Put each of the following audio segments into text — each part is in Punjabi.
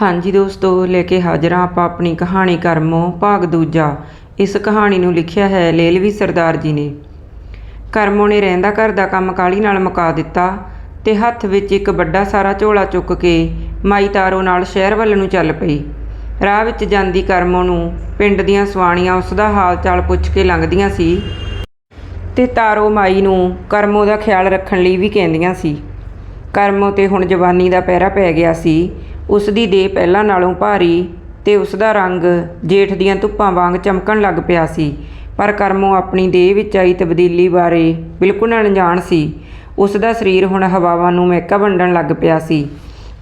ਹਾਂਜੀ ਦੋਸਤੋ, ਲੈ ਕੇ ਹਾਜ਼ਰ ਹਾਂ ਆਪਾਂ ਆਪਣੀ ਕਹਾਣੀ ਕਰਮੋਂ, ਭਾਗ ਦੂਜਾ। ਇਸ ਕਹਾਣੀ ਨੂੰ ਲਿਖਿਆ ਹੈ ਲੇਲਵੀ ਸਰਦਾਰ ਜੀ ਨੇ। ਕਰਮੋਂ ਨੇ ਰਹਿੰਦਾ ਘਰ ਦਾ ਕੰਮ ਕਾਲੀ ਨਾਲ ਮੁਕਾ ਦਿੱਤਾ ਤੇ ਹੱਥ ਵਿੱਚ ਇੱਕ ਵੱਡਾ ਸਾਰਾ ਝੋਲਾ ਚੁੱਕ ਕੇ ਮਾਈ ਤਾਰੋ ਨਾਲ ਸ਼ਹਿਰ ਵੱਲ ਨੂੰ ਚੱਲ ਪਈ। ਰਾਹ ਵਿੱਚ ਜਾਂਦੀ ਕਰਮੋਂ ਨੂੰ ਪਿੰਡ ਦੀਆਂ ਸਵਾਣੀਆਂ ਉਸ ਦਾ ਹਾਲ ਚਾਲ ਪੁੱਛ ਕੇ ਲੰਘਦੀਆਂ ਸੀ ਤੇ ਤਾਰੋ ਮਾਈ ਨੂੰ ਕਰਮੋ ਦਾ ਖਿਆਲ ਰੱਖਣ ਲਈ ਵੀ ਕਹਿੰਦੀਆਂ ਸੀ। ਕਰਮੋ ਤੇ ਹੁਣ ਜਵਾਨੀ ਦਾ ਪਹਿਰਾ ਪੈ ਗਿਆ ਸੀ। ਉਸ ਦੀ ਦੇਹ ਪਹਿਲਾਂ ਨਾਲੋਂ ਭਾਰੀ ਤੇ ਉਸ ਦਾ ਰੰਗ ਜੇਠ ਦੀਆਂ ਧੁੱਪਾਂ ਵਾਂਗ ਚਮਕਣ ਲੱਗ ਪਿਆ ਸੀ। ਪਰ ਕਰਮੋ ਆਪਣੀ ਦੇਹ ਵਿੱਚ ਆਈ ਤਬਦੀਲੀ ਬਾਰੇ ਬਿਲਕੁਲ ਅਣਜਾਣ ਸੀ। ਉਸ ਦਾ ਸਰੀਰ ਹੁਣ ਹਵਾਵਾਂ ਨੂੰ ਮਹਿਕਾ ਵੰਡਣ ਲੱਗ ਪਿਆ ਸੀ।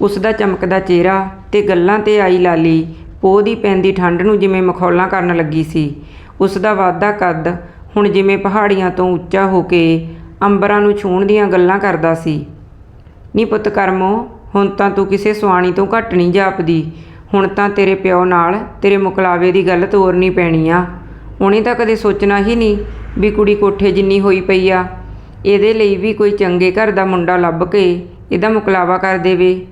ਉਸ ਦਾ ਚਮਕਦਾ ਚਿਹਰਾ ਤੇ ਗੱਲਾਂ ਤੇ ਆਈ ਲਾਲੀ ਪੋਹ ਦੀ ਪੈਂਦੀ ਠੰਡ ਨੂੰ ਜਿਵੇਂ ਮਖੌਲਾਂ ਕਰਨ ਲੱਗੀ ਸੀ। ਉਸ ਦਾ ਵਾਧਾ ਕੱਦ ਹੁਣ ਜਿਵੇਂ ਪਹਾੜੀਆਂ ਤੋਂ ਉੱਚਾ ਹੋ ਕੇ ਅੰਬਰਾਂ ਨੂੰ ਛੂਹਣ ਦੀਆਂ ਗੱਲਾਂ ਕਰਦਾ ਸੀ। ਨੀ ਪੁੱਤ ਕਰਮੋ ਹੁਣ ਤਾਂ ਤੂੰ ਕਿਸੇ ਸੁਆਣੀ ਤੋਂ ਘੱਟ ਨਹੀਂ ਜਾਪਦੀ। ਹੁਣ ਤਾਂ ਤੇਰੇ ਪਿਓ ਨਾਲ ਤੇਰੇ ਮੁਕਲਾਵੇ ਦੀ ਗੱਲ ਤੋਰਨੀ ਪੈਣੀ ਆ। ਉਹਨੇ ਤਾਂ ਕਦੇ ਸੋਚਣਾ ਹੀ ਨਹੀਂ ਵੀ ਕੁੜੀ ਕੋਠੇ ਜਿੰਨੀ ਹੋਈ ਪਈ ਆ। ਇਹਦੇ ਲਈ ਵੀ ਕੋਈ ਚੰਗੇ ਘਰ ਦਾ ਮੁੰਡਾ ਲੱਭ ਕੇ ਇਹਦਾ ਮੁਕਲਾਵਾ ਕਰ ਦੇਵੇ।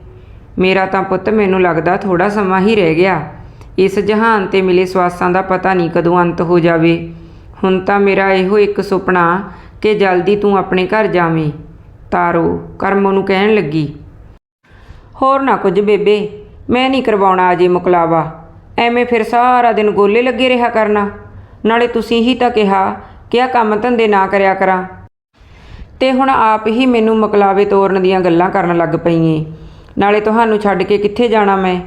ਮੇਰਾ ਤਾਂ ਪੁੱਤ ਮੈਨੂੰ ਲੱਗਦਾ ਥੋੜਾ ਸਮਾਂ ਹੀ ਰਹਿ ਗਿਆ। ਇਸ ਜਹਾਨ ਤੇ ਮਿਲੇ ਸਵਾਸਾਂ ਦਾ ਪਤਾ ਨਹੀਂ ਕਦੋਂ ਅੰਤ ਹੋ ਜਾਵੇ। ਹੁਣ ਤਾਂ ਮੇਰਾ ਇਹੋ ਇੱਕ ਸੁਪਨਾ ਕਿ ਜਲਦੀ ਤੂੰ ਆਪਣੇ ਘਰ ਜਾਵੇਂ। ਤਾਰੋ, ਕਰਮ ਨੂੰ ਕਹਿਣ ਲੱਗੀ। ਹੋਰ ਨਾ ਕੁਝ ਬੇਬੇ, ਮੈਂ ਨਹੀਂ ਕਰਵਾਉਣਾ ਅਜੇ ਮੁਕਲਾਵਾ। ਐਵੇਂ ਫਿਰ ਸਾਰਾ ਦਿਨ ਗੋਲੇ ਲੱਗੇ ਰਿਹਾ ਕਰਨਾ। ਨਾਲੇ ਤੁਸੀਂ ਹੀ ਤਾਂ ਕਿਹਾ ਕਿ ਆ ਕੰਮ ਧੰਦੇ ਨਾ ਕਰਿਆ ਕਰਾਂ। ਤੇ ਹੁਣ ਆਪ ਹੀ ਮੈਨੂੰ ਮੁਕਲਾਵੇ ਤੋਰਨ ਦੀਆਂ ਗੱਲਾਂ ਕਰਨ ਲੱਗ ਪਈਏ। ਨਾਲੇ ਤੁਹਾਨੂੰ ਛੱਡ ਕੇ ਕਿੱਥੇ ਜਾਣਾ ਮੈਂ?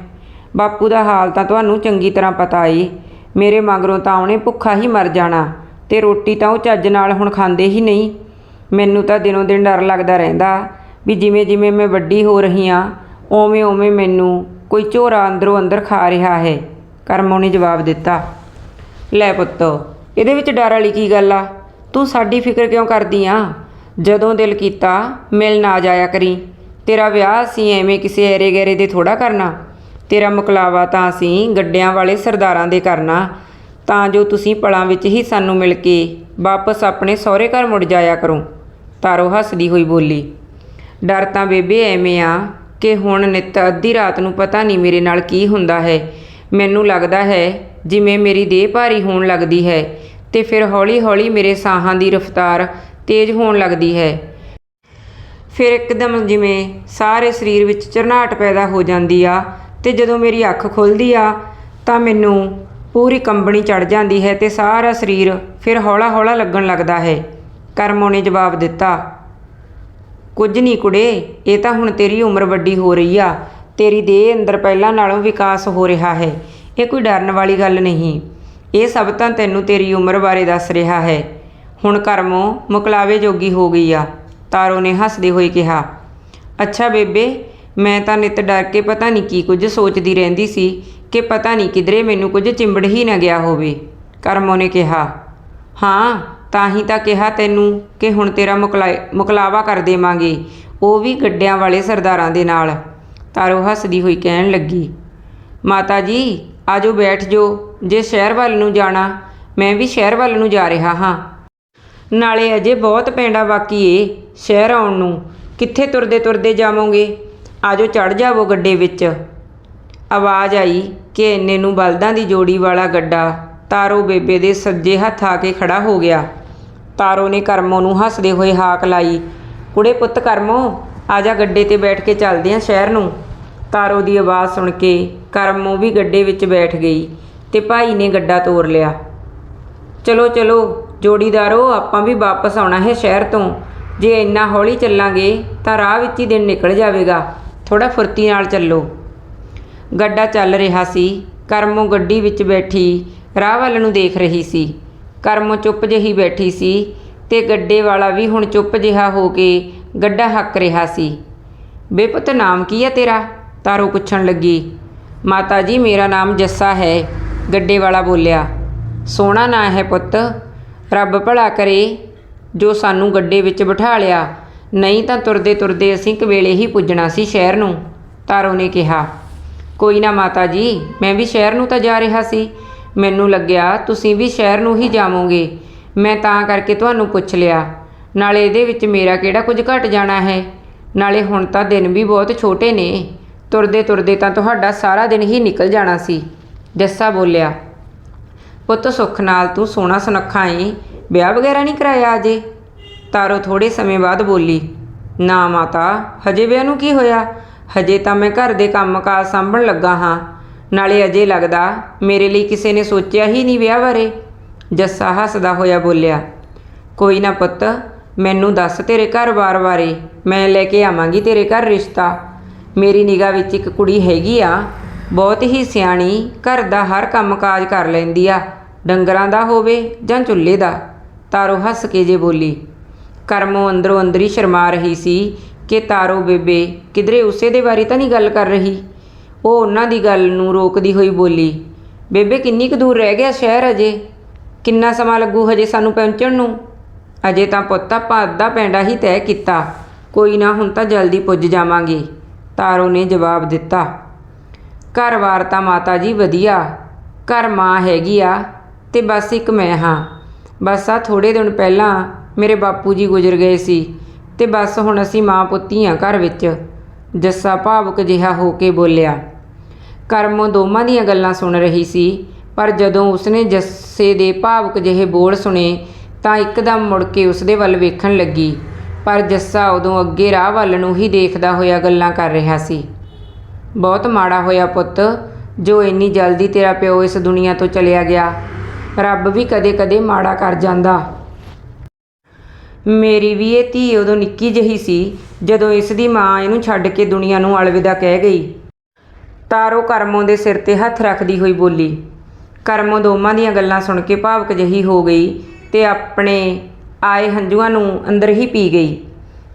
ਬਾਪੂ ਦਾ ਹਾਲ ਤਾਂ ਤੁਹਾਨੂੰ ਚੰਗੀ ਤਰ੍ਹਾਂ ਪਤਾ ਏ। ਮੇਰੇ ਮਗਰੋਂ ਤਾਂ ਉਹਨੇ ਭੁੱਖਾ ਹੀ ਮਰ ਜਾਣਾ ਤੇ ਰੋਟੀ ਤਾਂ ਉਹ ਚੱਜ ਨਾਲ ਹੁਣ ਖਾਂਦੇ ਹੀ ਨਹੀਂ। ਮੈਨੂੰ ਤਾਂ ਦਿਨੋਂ ਦਿਨ ਡਰ ਲੱਗਦਾ ਰਹਿੰਦਾ ਵੀ ਜਿਵੇਂ ਜਿਵੇਂ ਮੈਂ ਵੱਡੀ ਹੋ ਰਹੀ ਹਾਂ ਓਵੇਂ ਓਵੇਂ ਮੈਨੂੰ ਕੋਈ ਝੋਰਾ ਅੰਦਰੋਂ ਅੰਦਰ ਖਾ ਰਿਹਾ ਹੈ। ਕਰਮੋਂ ਨੇ ਜਵਾਬ ਦਿੱਤਾ, ਲੈ ਪੁੱਤ, ਇਹਦੇ ਵਿੱਚ ਡਰ ਵਾਲੀ ਕੀ ਗੱਲ ਆ? ਤੂੰ ਸਾਡੀ ਫਿਕਰ ਕਿਉਂ ਕਰਦੀ ਆ? ਜਦੋਂ ਦਿਲ ਕੀਤਾ, ਮਿਲ ਨਾ ਜਾਇਆ ਕਰੀ। ਤੇਰਾ ਵਿਆਹ ਅਸੀਂ ਐਵੇਂ ਕਿਸੇ ਐਰੇ ਗੈਰੇ ਦੇ ਥੋੜਾ ਕਰਨਾ। ਤੇਰਾ ਮੁਕਲਾਵਾ ਤਾਂ ਅਸੀਂ ਗੱਡਿਆਂ ਵਾਲੇ ਸਰਦਾਰਾਂ ਦੇ ਕਰਨਾ। ਤਾਂ ਜੋ ਤੁਸੀਂ ਪਲਾਂ ਵਿੱਚ ਹੀ ਸਾਨੂੰ ਮਿਲ ਕੇ ਵਾਪਸ ਆਪਣੇ ਸਹੁਰੇ ਘਰ ਮੁੜ ਜਾਇਆ ਕਰੋ। ਤਾਰੋ ਹੱਸਦੀ ਹੋਈ ਬੋਲੀ, ਡਰ ਤਾਂ ਬੇਬੇ, ਐਵੇਂ ਆ। ਕਿ ਹੁਣ ਨਿੱਤ ਅੱਧੀ ਰਾਤ ਨੂੰ ਪਤਾ ਨਹੀਂ ਮੇਰੇ ਨਾਲ ਕੀ ਹੁੰਦਾ ਹੈ। ਮੈਨੂੰ ਲੱਗਦਾ ਹੈ, ਜਿਵੇਂ ਮੇਰੀ ਦੇਹ ਭਾਰੀ ਹੋਣ ਲੱਗਦੀ ਹੈ ਤੇ ਫਿਰ ਹੌਲੀ-ਹੌਲੀ ਮੇਰੇ ਸਾਹਾਂ ਦੀ ਰਫ਼ਤਾਰ ਤੇਜ਼ ਹੋਣ ਲੱਗਦੀ ਹੈ। ਫਿਰ ਇੱਕਦਮ ਜਿਵੇਂ ਸਾਰੇ ਸਰੀਰ ਵਿੱਚ ਝਰਨਾਟ ਪੈਦਾ ਹੋ ਜਾਂਦੀ ਆ ਤੇ ਜਦੋਂ ਮੇਰੀ ਅੱਖ ਖੁੱਲਦੀ ਆ, ਤਾਂ ਮੈਨੂੰ ਪੂਰੀ ਕੰਬਣੀ ਚੜ ਜਾਂਦੀ ਹੈ ਤੇ ਸਾਰਾ ਸਰੀਰ ਫਿਰ ਹੌਲਾ-ਹੌਲਾ ਲੱਗਣ ਲੱਗਦਾ ਹੈ। ਕਰਮੋਂ ਨੇ ਜਵਾਬ ਦਿੱਤਾ। ਕੁਝ ਨਹੀਂ ਕੁੜੇ, ਇਹ ਤਾਂ ਹੁਣ ਤੇਰੀ ਉਮਰ ਵੱਡੀ ਹੋ ਰਹੀ ਆ। ਤੇਰੀ ਦੇਹ ਅੰਦਰ ਪਹਿਲਾਂ ਨਾਲੋਂ ਵਿਕਾਸ ਹੋ ਰਿਹਾ ਹੈ। ਇਹ ਕੋਈ ਡਰਨ ਵਾਲੀ ਗੱਲ ਨਹੀਂ। ਇਹ ਸਭ ਤਾਂ ਤੈਨੂੰ ਤੇਰੀ ਉਮਰ ਬਾਰੇ ਦੱਸ ਰਿਹਾ ਹੈ। ਹੁਣ ਕਰਮੋਂ ਮੁਕਲਾਵੇ ਜੋਗੀ ਹੋ ਗਈ ਆ, ਤਾਰੋ ਨੇ ਹੱਸਦੇ ਹੋਏ ਕਿਹਾ। ਅੱਛਾ ਬੇਬੇ, ਮੈਂ ਤਾਂ ਨਿਤ ਡਰ ਕੇ ਪਤਾ ਨਹੀਂ ਕੀ ਕੁਝ ਸੋਚਦੀ ਰਹਿੰਦੀ ਸੀ ਕਿ ਪਤਾ ਨਹੀਂ ਕਿਧਰੇ ਮੈਨੂੰ ਕੁਝ ਚਿੰਬੜ ਹੀ ਨਾ ਗਿਆ ਹੋਵੇ, ਕਰਮੋ ਨੇ ਕਿਹਾ। ਹਾਂ ਤਾਂ ਹੀ ਤਾਂ ਕਿਹਾ ਤੈਨੂੰ ਕਿ ਹੁਣ ਤੇਰਾ ਮੁਕਲਾ ਮੁਕਲਾਵਾ ਕਰ ਦੇਵਾਂਗੇ, ਉਹ ਵੀ ਗੱਡਿਆਂ ਵਾਲੇ ਸਰਦਾਰਾਂ ਦੇ ਨਾਲ। ਤਾਰੋ ਹੱਸਦੀ ਹੋਈ ਕਹਿਣ ਲੱਗੀ, ਮਾਤਾ ਜੀ, ਆਜੋ ਬੈਠ ਜੋ, ਜੇ ਸ਼ਹਿਰ ਵੱਲ ਨੂੰ ਜਾਣਾ, ਮੈਂ ਵੀ ਸ਼ਹਿਰ ਵੱਲ ਨੂੰ ਜਾ ਰਿਹਾ ਹਾਂ। ਨਾਲੇ ਅਜੇ ਬਹੁਤ ਪੈਂਡਾ ਬਾਕੀ ਏ, ਸ਼ਹਿਰ ਆਉਣ ਨੂੰ। ਕਿੱਥੇ ਤੁਰਦੇ ਤੁਰਦੇ ਜਾਵੋਗੇ? ਆਜੋ ਚੜ ਜਾਵੋ ਗੱਡੇ ਵਿੱਚ। ਆਵਾਜ਼ ਆਈ ਕਿ ਇੰਨੇ ਨੂੰ ਬਲਦਾਂ ਦੀ ਜੋੜੀ ਵਾਲਾ ਗੱਡਾ, ਤਾਰੋ ਬੇਬੇ ਦੇ ਸੱਜੇ ਹੱਥ ਆ ਕੇ ਖੜਾ ਹੋ ਗਿਆ। ਤਾਰੋ ਨੇ ਕਰਮੋ ਨੂੰ ਹੱਸਦੇ ਹੋਏ ਹਾਕ ਲਾਈ, ਕੁੜੇ ਪੁੱਤ ਕਰਮੋ, ਆ ਜਾ ਗੱਡੇ ਤੇ ਬੈਠ ਕੇ ਚੱਲਦੇ ਆਂ ਸ਼ਹਿਰ ਨੂੰ। ਤਾਰੋ ਦੀ ਆਵਾਜ਼ ਸੁਣ ਕੇ ਕਰਮੋ ਵੀ ਗੱਡੇ ਵਿੱਚ ਬੈਠ ਗਈ ਤੇ ਭਾਈ ਨੇ ਗੱਡਾ ਤੋਰ ਲਿਆ। ਚਲੋ ਚਲੋ, ਜੋੜੀਦਾਰੋ, ਆਪਾਂ ਵੀ ਵਾਪਸ ਆਉਣਾ ਹੈ ਸ਼ਹਿਰ ਤੋਂ। ਜੇ ਇੰਨਾ ਹੌਲੀ ਚੱਲਾਂਗੇ ਤਾਂ ਰਾਹ ਵਿੱਚ ਹੀ ਦਿਨ ਨਿਕਲ ਜਾਵੇਗਾ। ਥੋੜਾ ਫੁਰਤੀ ਨਾਲ ਚੱਲੋ। ਗੱਡਾ ਚੱਲ ਰਿਹਾ ਸੀ। ਕਰਮੋ ਗੱਡੀ ਵਿੱਚ ਬੈਠੀ ਰਾਹ ਵੱਲ ਨੂੰ ਦੇਖ ਰਹੀ ਸੀ। ਕਰਮੋ ਚੁੱਪ ਜਿਹੀ ਬੈਠੀ ਸੀ ਤੇ ਗੱਡੇ ਵਾਲਾ ਵੀ ਹੁਣ ਚੁੱਪ ਜਿਹਾ ਹੋ ਕੇ ਗੱਡਾ ਹੱਕ ਰਿਹਾ ਸੀ। ਬੇਪੁੱਤ, ਨਾਮ ਕੀ ਹੈ ਤੇਰਾ? ਤਾਰੋ ਪੁੱਛਣ ਲੱਗੀ। ਮਾਤਾ ਜੀ, ਮੇਰਾ ਨਾਮ ਜੱਸਾ ਹੈ, ਗੱਡੇ ਵਾਲਾ ਬੋਲਿਆ। ਸੋਹਣਾ ਨਾਂ ਹੈ ਪੁੱਤ। ਰੱਬ ਭਲਾ ਕਰੇ, ਜੋ ਸਾਨੂੰ ਗੱਡੇ ਵਿੱਚ ਬਿਠਾ ਲਿਆ। ਨਹੀਂ ਤਾਂ ਤੁਰਦੇ ਤੁਰਦੇ ਅਸੀਂ ਕਵੇਲੇ ਹੀ ਪੁੱਜਣਾ ਸੀ ਸ਼ਹਿਰ ਨੂੰ, ਤਾਰੋ ਨੇ ਕਿਹਾ। ਕੋਈ ਨਾ ਮਾਤਾ ਜੀ, ਮੈਂ ਵੀ ਸ਼ਹਿਰ ਨੂੰ ਤਾਂ ਜਾ ਰਿਹਾ ਸੀ। ਮੈਨੂੰ ਲੱਗਿਆ ਤੁਸੀਂ ਵੀ ਸ਼ਹਿਰ ਨੂੰ ਹੀ ਜਾਵੋਗੇ। ਮੈਂ ਤਾਂ ਕਰਕੇ ਤੁਹਾਨੂੰ ਪੁੱਛ ਲਿਆ, ਨਾਲੇ ਇਹਦੇ ਵਿੱਚ ਮੇਰਾ ਕਿਹੜਾ ਕੁਝ ਘਟ ਜਾਣਾ ਹੈ? ਨਾਲੇ ਹੁਣ ਤਾਂ ਦਿਨ ਵੀ ਬਹੁਤ ਛੋਟੇ ਨੇ। ਤੁਰਦੇ ਤੁਰਦੇ ਤਾਂ ਤੁਹਾਡਾ ਸਾਰਾ ਦਿਨ ਹੀ ਨਿਕਲ ਜਾਣਾ ਸੀ। ਜੱਸਾ ਬੋਲਿਆ, ਪੁੱਤ ਸੁੱਖ ਨਾਲ ਤੂੰ ਸੋਹਣਾ ਸੁਨੱਖਾ ਏ, ਵਿਆਹ ਵਗੈਰਾ ਨਹੀਂ ਕਰਾਇਆ ਅਜੇ? ਤਾਰੋ ਥੋੜੇ ਸਮੇਂ ਬਾਅਦ ਬੋਲੀ, ਨਾ ਮਾਤਾ, ਹਜੇ ਵਿਆਹ ਨੂੰ ਕੀ ਹੋਇਆ? ਹਜੇ ਤਾਂ ਮੈਂ ਘਰ ਦੇ ਕੰਮਕਾਜ ਸੰਭਣ ਲੱਗਾ ਹਾਂ। ਨਾਲੇ ਅਜੇ ਲੱਗਦਾ ਮੇਰੇ ਲਈ ਕਿਸੇ ਨੇ ਸੋਚਿਆ ਹੀ ਨਹੀਂ ਵਿਆਹ ਬਾਰੇ। ਜੱਸਾ ਹੱਸਦਾ ਹੋਇਆ ਬੋਲਿਆ, ਕੋਈ ਨਾ ਪੁੱਤ, ਮੈਨੂੰ ਦੱਸ ਤੇਰੇ ਘਰ-ਬਾਰ ਬਾਰੇ ਮੈਂ ਲੈ ਕੇ ਆਵਾਂਗੀ ਤੇਰੇ ਘਰ ਰਿਸ਼ਤਾ। ਮੇਰੀ ਨਿਗਾਹ ਵਿੱਚ ਇੱਕ ਕੁੜੀ ਹੈਗੀ ਆ। ਬਹੁਤ ਹੀ ਸਿਆਣੀ, ਘਰ ਦਾ ਹਰ ਕੰਮਕਾਜ ਕਰ ਲੈਂਦੀ ਆ। ਡੰਗਰਾਂ ਦਾ ਹੋਵੇ ਜਾਂ ਚੁੱਲ੍ਹੇ ਦਾ। ਤਾਰੋ ਹੱਸ ਕੇ ਜੇ ਬੋਲੀ। ਕਰਮੋ ਅੰਦਰੋਂ ਅੰਦਰੀ ਸ਼ਰਮਾ ਰਹੀ ਸੀ ਕਿ ਤਾਰੋ ਬੇਬੇ ਕਿਧਰੇ ਉਸੇ ਦੇ ਬਾਰੇ ਤਾਂ ਨਹੀਂ ਗੱਲ ਕਰ ਰਹੀ। ਉਹ ਉਹਨਾਂ ਦੀ ਗੱਲ ਨੂੰ ਰੋਕਦੀ ਹੋਈ ਬੋਲੀ, ਬੇਬੇ, ਕਿੰਨੀ ਕੁ ਦੂਰ ਰਹਿ ਗਿਆ ਸ਼ਹਿਰ ਅਜੇ? ਕਿੰਨਾ ਸਮਾਂ ਲੱਗੂ ਹਜੇ ਸਾਨੂੰ ਪਹੁੰਚਣ ਨੂੰ? ਅਜੇ ਤਾਂ ਪੁੱਤ ਆਪਾਂ ਅੱਧਾ ਪੈਂਡਾ ਹੀ ਤੈਅ ਕੀਤਾ। ਕੋਈ ਨਾ, ਹੁਣ ਤਾਂ ਜਲਦੀ ਪੁੱਜ ਜਾਵਾਂਗੇ। ਤਾਰੋ ਨੇ ਜਵਾਬ ਦਿੱਤਾ। ਘਰ-ਵਾਰ ਤਾਂ ਮਾਤਾ ਜੀ ਵਧੀਆ। ਘਰ ਮਾਂ ਹੈਗੀ ਆ ਤੇ ਬਸ ਇੱਕ ਮੈਂ ਹਾਂ। ਬਸ ਆ ਥੋੜੇ ਦਿਨ ਪਹਿਲਾਂ ਮੇਰੇ ਬਾਪੂ ਜੀ ਗੁਜ਼ਰ ਗਏ ਸੀ ਤੇ ਬਸ ਹੁਣ ਅਸੀਂ ਮਾਂ ਪੁੱਤੀ ਆ ਘਰ ਵਿੱਚ। ਜੱਸਾ ਭਾਵੁਕ ਜਿਹਾ ਹੋ ਕੇ ਬੋਲਿਆ। ਕਰਮੋਂ ਦੋਵਾਂ ਦੀਆਂ ਗੱਲਾਂ ਸੁਣ ਰਹੀ ਸੀ, ਪਰ ਜਦੋਂ ਉਸਨੇ ਜੱਸੇ ਦੇ ਭਾਵੁਕ ਜਿਹੇ ਬੋਲ ਸੁਣੇ, ਤਾਂ ਇੱਕਦਮ ਮੁੜ ਕੇ ਉਸਦੇ ਵੱਲ ਵੇਖਣ ਲੱਗੀ। ਪਰ ਜੱਸਾ ਉਦੋਂ ਅੱਗੇ ਰਾਹ ਵੱਲ ਨੂੰ ਹੀ ਦੇਖਦਾ ਹੋਇਆ ਗੱਲਾਂ ਕਰ ਰਿਹਾ ਸੀ। ਬਹੁਤ ਮਾੜਾ ਹੋਇਆ ਪੁੱਤ, ਜੋ ਇੰਨੀ ਜਲਦੀ ਤੇਰਾ ਪਿਓ ਇਸ ਦੁਨੀਆ ਤੋਂ ਚਲਿਆ ਗਿਆ। ਰੱਬ ਵੀ ਕਦੇ-ਕਦੇ ਮਾੜਾ ਕਰ ਜਾਂਦਾ। ਮੇਰੀ ਵੀ ਇਹ ਧੀ ਉਦੋਂ ਨਿੱਕੀ ਜਿਹੀ ਸੀ, ਜਦੋਂ ਇਸ ਦੀ ਮਾਂ ਇਹਨੂੰ ਛੱਡ ਕੇ ਦੁਨੀਆ ਨੂੰ ਅਲਵਿਦਾ ਕਹਿ ਗਈ। ਤਾਰੋ ਕਰਮੋਂ ਦੇ ਸਿਰ ਤੇ ਹੱਥ ਰੱਖਦੀ ਹੋਈ ਬੋਲੀ, ਕਰਮੋਂ ਦੋਵਾਂ ਦੀਆਂ ਗੱਲਾਂ ਸੁਣ ਕੇ ਭਾਵਕ ਜਹੀ ਹੋ ਗਈ ਤੇ ਆਪਣੇ ਆਏ ਹੰਝੂਆਂ ਨੂੰ ਅੰਦਰ ਹੀ ਪੀ ਗਈ।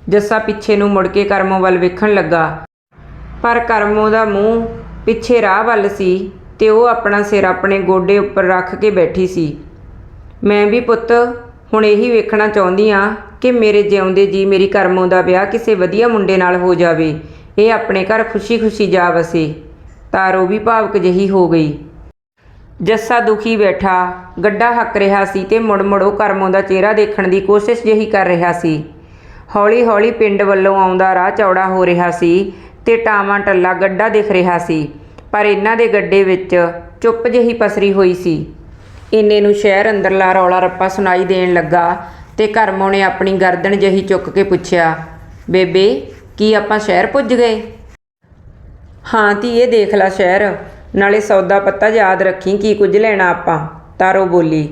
ਜੱਸਾ ਪਿੱਛੇ ਨੂੰ ਮੁੜ ਕੇ ਕਰਮੋਂ ਵੱਲ ਵੇਖਣ ਲੱਗਾ। ਪਰ ਕਰਮੋਂ ਦਾ ਮੂੰਹ ਪਿੱਛੇ ਰਾਹ ਵੱਲ ਸੀ ਤੇ ਉਹ ਆਪਣਾ ਸਿਰ ਆਪਣੇ ਗੋਡੇ ਉੱਪਰ ਰੱਖ ਕੇ ਬੈਠੀ ਸੀ। ਮੈਂ ਵੀ ਪੁੱਤ, ਹੁਣ ਇਹੀ ਵੇਖਣਾ ਚਾਹੁੰਦੀ ਆ ਕਿ ਮੇਰੇ ਜਿਉਂਦੇ ਜੀ ਮੇਰੀ ਕਰਮੋਂ ਦਾ ਵਿਆਹ ਕਿਸੇ ਵਧੀਆ ਮੁੰਡੇ ਨਾਲ ਹੋ ਜਾਵੇ। ਇਹ ਆਪਣੇ ਘਰ ਖੁਸ਼ੀ-ਖੁਸ਼ੀ ਜਾ ਵਸੇ। ਤਾਰੋ ਵੀ ਭਾਵਕ ਜਹੀ ਹੋ ਗਈ। ਜੱਸਾ ਦੁਖੀ ਬੈਠਾ, ਗੱਡਾ ਹੱਕ ਰਿਹਾ ਸੀ ਤੇ ਮੁੜ-ਮੁੜ ਉਹ ਕਰਮੋਂ ਦਾ ਚਿਹਰਾ ਦੇਖਣ ਦੀ ਕੋਸ਼ਿਸ਼ ਜਹੀ ਕਰ ਰਿਹਾ ਸੀ। ਹੌਲੀ-ਹੌਲੀ ਪਿੰਡ ਵੱਲੋਂ ਆਉਂਦਾ ਰਾਹ ਚੌੜਾ ਹੋ ਰਿਹਾ ਸੀ ਤੇ ਟਾਵਾਂ ਟੱਲਾ ਗੱਡਾ ਦਿਖ ਰਿਹਾ ਸੀ, ਪਰ ਇਹਨਾਂ ਦੇ ਗੱਡੇ ਵਿੱਚ ਚੁੱਪ ਜਹੀ ਪਸਰੀ ਹੋਈ ਸੀ। ਇੰਨੇ ਨੂੰ ਸ਼ਹਿਰ ਅੰਦਰਲਾ ਰੌਲਾ ਰੱਪਾ ਸੁਣਾਈ ਦੇਣ ਲੱਗਾ ਤੇ ਕਰਮੋਂ ਨੇ ਆਪਣੀ ਗਰਦਨ ਜਹੀ ਚੁੱਕ ਕੇ ਪੁੱਛਿਆ, ਬੇਬੇ, ਕੀ ਆਪਾਂ ਸ਼ਹਿਰ ਪੁੱਜ ਗਏ? ਹਾਂ ਧੀਏ ਦੇਖ ਲੈ ਸ਼ਹਿਰ। ਨਾਲੇ ਸੌਦਾ ਪੱਤਾ ਯਾਦ ਰੱਖੀ, ਕੀ ਕੁਝ ਲੈਣਾ ਆਪਾਂ? ਤਾਰੋ ਬੋਲੀ,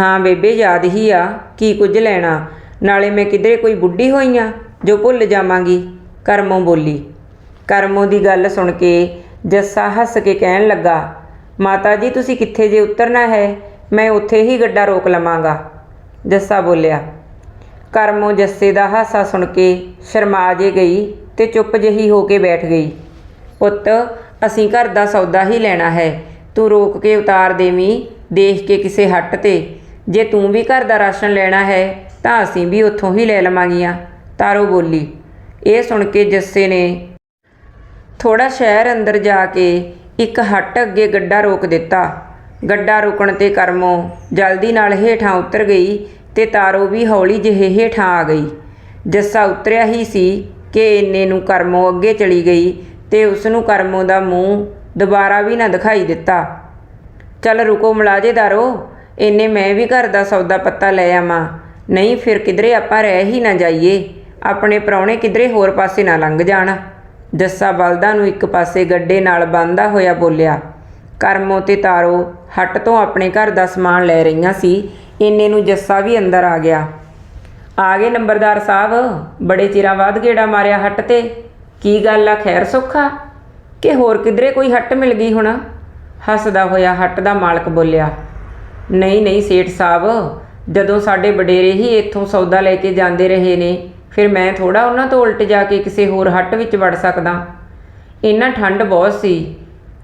ਹਾਂ ਬੇਬੇ, ਯਾਦ ਹੀ ਆ, ਕੀ ਕੁਝ ਲੈਣਾ? ਨਾਲੇ ਮੈਂ ਕਿਧਰੇ ਕੋਈ ਬੁੱਢੀ ਹੋਈ ਆ, ਜੋ ਭੁੱਲ ਜਾਵਾਂਗੀ, ਕਰਮੋਂ ਬੋਲੀ। ਕਰਮੋਂ ਦੀ ਗੱਲ ਸੁਣ ਕੇ ਜੱਸਾ ਹੱਸ ਕੇ ਕਹਿਣ ਲੱਗਾ, ਮਾਤਾ ਜੀ, ਤੁਸੀਂ ਕਿੱਥੇ ਜੇ ਉਤਰਨਾ ਹੈ? ਮੈਂ ਉੱਥੇ ਹੀ ਗੱਡਾ ਰੋਕ ਲਵਾਂਗਾ। ਜੱਸਾ ਬੋਲਿਆ, ਕਰਮੋਂ ਜੱਸੇ ਦਾ ਹਾਸਾ ਸੁਣ ਕੇ ਸ਼ਰਮਾ ਜੇ ਗਈ ਤੇ ਚੁੱਪ ਜਿਹੀ ਹੋ ਕੇ ਬੈਠ ਗਈ। ਪੁੱਤ, ਅਸੀਂ ਘਰ ਦਾ ਸੌਦਾ ਹੀ ਲੈਣਾ ਹੈ। ਤੂੰ ਰੋਕ ਕੇ ਉਤਾਰ ਦੇਵੀਂ, ਦੇਖ ਕੇ ਕਿਸੇ ਹੱਟ ਤੇ। ਜੇ ਤੂੰ ਵੀ ਘਰ ਦਾ ਰਾਸ਼ਨ ਲੈਣਾ ਹੈ, ਤਾਂ ਅਸੀਂ ਵੀ ਉੱਥੋਂ ਹੀ ਲੈ ਲਵਾਂਗੀਆਂ, ਤਾਰੋ ਬੋਲੀ। ਇਹ ਸੁਣ ਕੇ ਜੱਸੇ ਨੇ ਥੋੜਾ ਸ਼ਹਿਰ ਅੰਦਰ ਜਾ ਕੇ ਇੱਕ ਹੱਟ ਅੱਗੇ ਗੱਡਾ ਰੋਕ ਦਿੱਤਾ। ਗੱਡਾ ਰੁਕਣ ਤੇ ਕਰਮੋ ਜਲਦੀ ਨਾਲ ਹੇਠਾਂ ਉਤਰ ਗਈ ਤੇ ਤਾਰੋ ਵੀ ਹੌਲੀ ਜਿਹੇ ਹੇਠਾਂ ਆ ਗਈ। ਜੱਸਾ ਉਤਰਿਆ ਹੀ ਸੀ ਕਿ ਇੰਨੇ ਨੂੰ ਕਰਮੋ ਅੱਗੇ ਚਲੀ ਗਈ ਤੇ ਉਸ ਨੂੰ ਕਰਮੋਂ ਦਾ ਮੂੰਹ ਦੁਬਾਰਾ ਵੀ ਨਾ ਦਿਖਾਈ ਦਿੱਤਾ। ਚੱਲ ਰੁਕੋ ਮਲਾਜੇਦਾਰੋ, ਇੰਨੇ ਮੈਂ ਵੀ ਘਰ ਦਾ ਸੌਦਾ ਪੱਤਾ ਲੈ ਆਵਾਂ। ਨਹੀਂ ਫਿਰ ਕਿਧਰੇ ਆਪਾਂ ਰਹਿ ਹੀ ਨਾ ਜਾਈਏ। ਆਪਣੇ ਪ੍ਰਾਹੁਣੇ ਕਿਧਰੇ ਹੋਰ ਪਾਸੇ ਨਾ ਲੰਘ ਜਾਣ। ਜੱਸਾ ਬਲਦਾਂ ਨੂੰ ਇੱਕ ਪਾਸੇ ਗੱਡੇ ਨਾਲ ਬੰਨ੍ਹਦਾ ਹੋਇਆ ਬੋਲਿਆ, ਕਰਮੋ ਤੇ ਤਾਰੋ, ਹੱਟ ਤੋਂ ਆਪਣੇ ਘਰ ਦਾ ਸਮਾਨ ਲੈ ਰਹੀਆਂ ਸੀ, ਇੰਨੇ ਨੂੰ ਜੱਸਾ ਵੀ ਅੰਦਰ ਆ ਗਿਆ। ਆ ਗਏ ਨੰਬਰਦਾਰ ਸਾਹਿਬ, ਬੜੇ ਚਿਰਾਂ ਬਾਅਦ ਗੇੜਾ ਮਾਰਿਆ ਹੱਟ ਤੇ। ਕੀ ਗੱਲ ਆ, ਖੈਰ ਸੁੱਖਾ? ਕਿ ਹੋਰ ਕਿਧਰੇ ਕੋਈ ਹੱਟ ਮਿਲ ਗਈ ਹੁਣ? ਹੱਸਦਾ ਹੋਇਆ ਹੱਟ ਦਾ ਮਾਲਕ ਬੋਲਿਆ, ਨਹੀਂ ਨਹੀਂ ਸੇਠ ਸਾਹਿਬ, ਜਦੋਂ ਸਾਡੇ ਵਡੇਰੇ ਹੀ ਇੱਥੋਂ ਸੌਦਾ ਲੈ ਕੇ ਜਾਂਦੇ ਰਹੇ ਨੇ, ਫਿਰ ਮੈਂ ਥੋੜਾ ਉਹਨਾਂ ਤੋਂ ਉਲਟ ਜਾ ਕੇ ਕਿਸੇ ਹੋਰ ਹੱਟ ਵਿੱਚ ਵੜ ਸਕਦਾ। ਇੰਨਾ ਠੰਡ ਬਹੁਤ ਸੀ।